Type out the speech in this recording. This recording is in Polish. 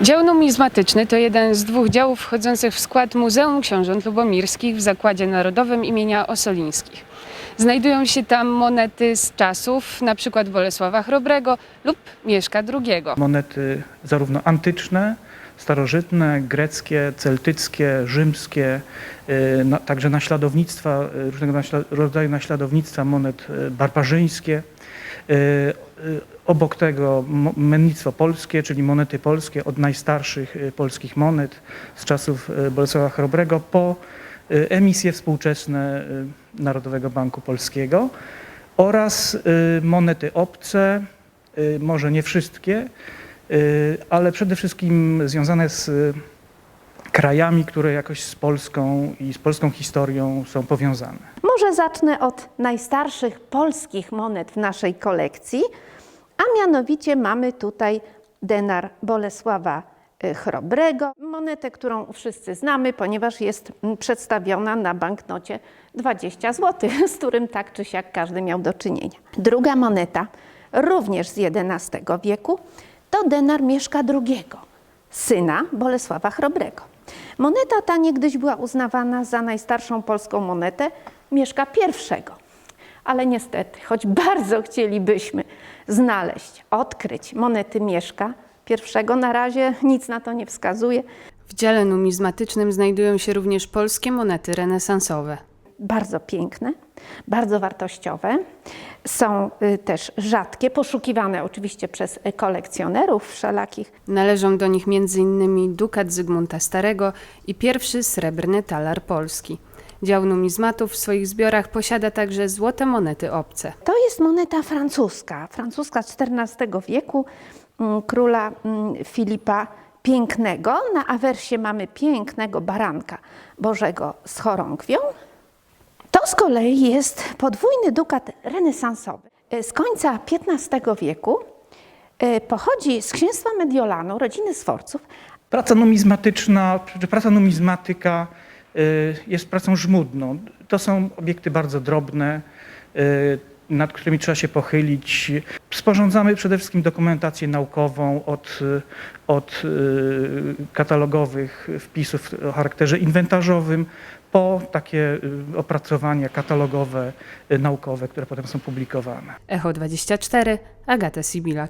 Dział numizmatyczny to jeden z dwóch działów wchodzących w skład Muzeum Książąt Lubomirskich w Zakładzie Narodowym imienia Osolińskich. Znajdują się tam monety z czasów np. Bolesława Chrobrego lub Mieszka II. Monety zarówno antyczne, starożytne, greckie, celtyckie, rzymskie, y, także naśladownictwa, y, różnego rodzaju naśladownictwa monet y, barbarzyńskie. Obok tego mennictwo polskie, czyli monety polskie od najstarszych y, polskich monet z czasów y, Bolesława Chrobrego po y, emisje współczesne Narodowego Banku Polskiego oraz monety obce, może nie wszystkie, ale przede wszystkim związane z krajami, które jakoś z Polską i z polską historią są powiązane. Może zacznę od najstarszych polskich monet w naszej kolekcji, a mianowicie mamy tutaj denar Bolesława y, Chrobrego, monetę, którą wszyscy znamy, ponieważ jest mm, przedstawiona na banknocie 20 zł, z którym tak czy siak każdy miał do czynienia. Druga moneta, również z XI wieku, to denar Mieszka II, syna Bolesława Chrobrego. Moneta ta niegdyś była uznawana za najstarszą polską monetę Mieszka I. Ale niestety, choć bardzo chcielibyśmy znaleźć, odkryć monety Mieszka I, na razie nic na to nie wskazuje. W dziale numizmatycznym znajdują się również polskie monety renesansowe. Bardzo piękne, bardzo wartościowe. Są y, też rzadkie, poszukiwane oczywiście przez kolekcjonerów wszelakich. Należą do nich m.in. dukat Zygmunta Starego i pierwszy srebrny talar polski. Dział numizmatów w swoich zbiorach posiada także złote monety obce. To jest moneta francuska, francuska z XIV wieku, mm, króla mm, Filipa Pięknego. Na awersie mamy pięknego baranka Bożego z chorągwią. To z kolei jest podwójny dukat renesansowy. E, Z końca XV wieku e, pochodzi z księstwa Mediolanu, rodziny Sforców, Praca numizmatyczna, czy praca numizmatyka jest pracą żmudną. To są obiekty bardzo drobne, y, nad którymi trzeba się pochylić. Sporządzamy przede wszystkim dokumentację naukową od, y, od y, katalogowych wpisów o charakterze inwentarzowym po takie y, opracowania katalogowe, y, naukowe, które potem są publikowane. Echo 24, Agata Sibilak.